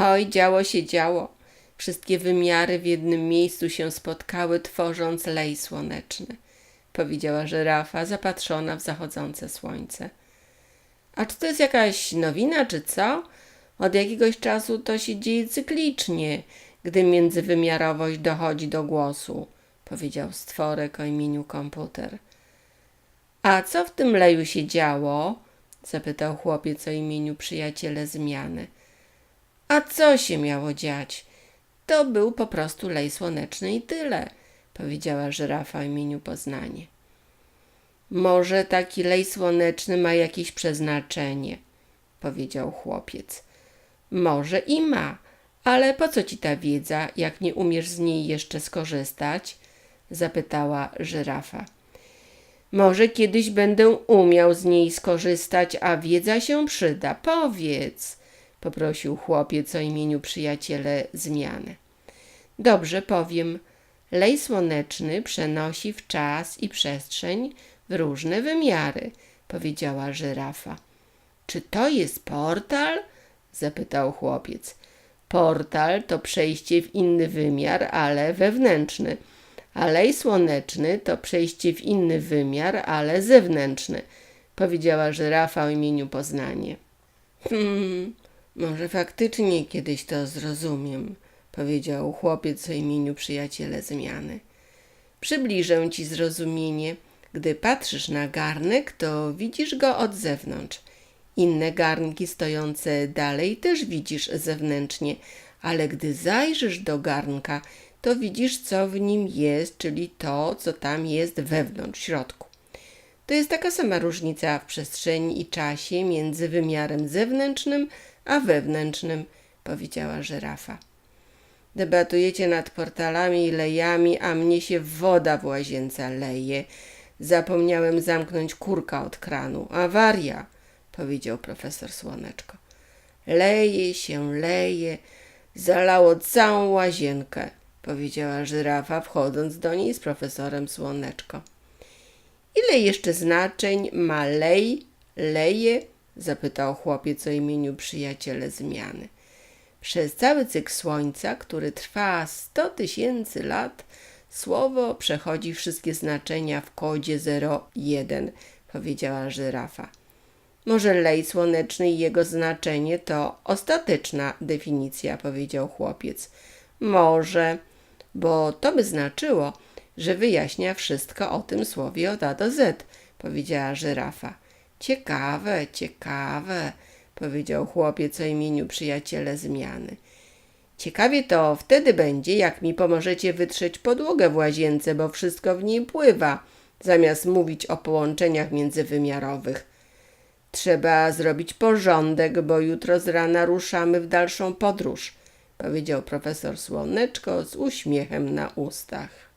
Oj, działo się działo. Wszystkie wymiary w jednym miejscu się spotkały, tworząc lej słoneczny, powiedziała żyrafa, zapatrzona w zachodzące słońce. A czy to jest jakaś nowina, czy co? Od jakiegoś czasu to się dzieje cyklicznie, gdy międzywymiarowość dochodzi do głosu, powiedział stworek o imieniu komputer. A co w tym leju się działo? zapytał chłopiec o imieniu przyjaciele zmiany. A co się miało dziać? To był po prostu lej słoneczny i tyle, powiedziała żyrafa o imieniu Poznanie. Może taki lej słoneczny ma jakieś przeznaczenie, powiedział chłopiec. Może i ma, ale po co ci ta wiedza, jak nie umiesz z niej jeszcze skorzystać? zapytała żyrafa. Może kiedyś będę umiał z niej skorzystać, a wiedza się przyda. Powiedz, poprosił chłopiec o imieniu przyjaciele zmiany. Dobrze powiem. Lej słoneczny przenosi w czas i przestrzeń w różne wymiary, powiedziała żyrafa. Czy to jest portal? zapytał chłopiec. Portal to przejście w inny wymiar, ale wewnętrzny. A lej słoneczny to przejście w inny wymiar, ale zewnętrzny, powiedziała żyrafa o imieniu Poznanie. Hmm, może faktycznie kiedyś to zrozumiem, powiedział chłopiec o imieniu przyjaciele zmiany. Przybliżę ci zrozumienie. Gdy patrzysz na garnek, to widzisz go od zewnątrz. Inne garnki stojące dalej też widzisz zewnętrznie, ale gdy zajrzysz do garnka, to widzisz, co w nim jest, czyli to, co tam jest wewnątrz, w środku. To jest taka sama różnica w przestrzeni i czasie między wymiarem zewnętrznym a wewnętrznym, powiedziała żyrafa. Debatujecie nad portalami i lejami, a mnie się woda w łazience leje. Zapomniałem zamknąć kurka od kranu. Awaria, powiedział profesor Słoneczko. Leje się, leje, zalało całą łazienkę, powiedziała żyrafa, wchodząc do niej z profesorem Słoneczko. Ile jeszcze znaczeń ma lej, leje? zapytał chłopiec o imieniu przyjaciele zmiany. Przez cały cykl słońca, który trwa sto tysięcy lat, słowo przechodzi wszystkie znaczenia w kodzie 01, powiedziała żyrafa. Może lej słoneczny i jego znaczenie to ostateczna definicja, powiedział chłopiec. Może, bo to by znaczyło, że wyjaśnia wszystko o tym słowie od A do Z, powiedziała żyrafa. Ciekawe, ciekawe, powiedział chłopiec o imieniu przyjaciele zmiany. Ciekawie to wtedy będzie, jak mi pomożecie wytrzeć podłogę w łazience, bo wszystko w niej pływa, zamiast mówić o połączeniach międzywymiarowych. Trzeba zrobić porządek, bo jutro z rana ruszamy w dalszą podróż, powiedział profesor Słoneczko z uśmiechem na ustach.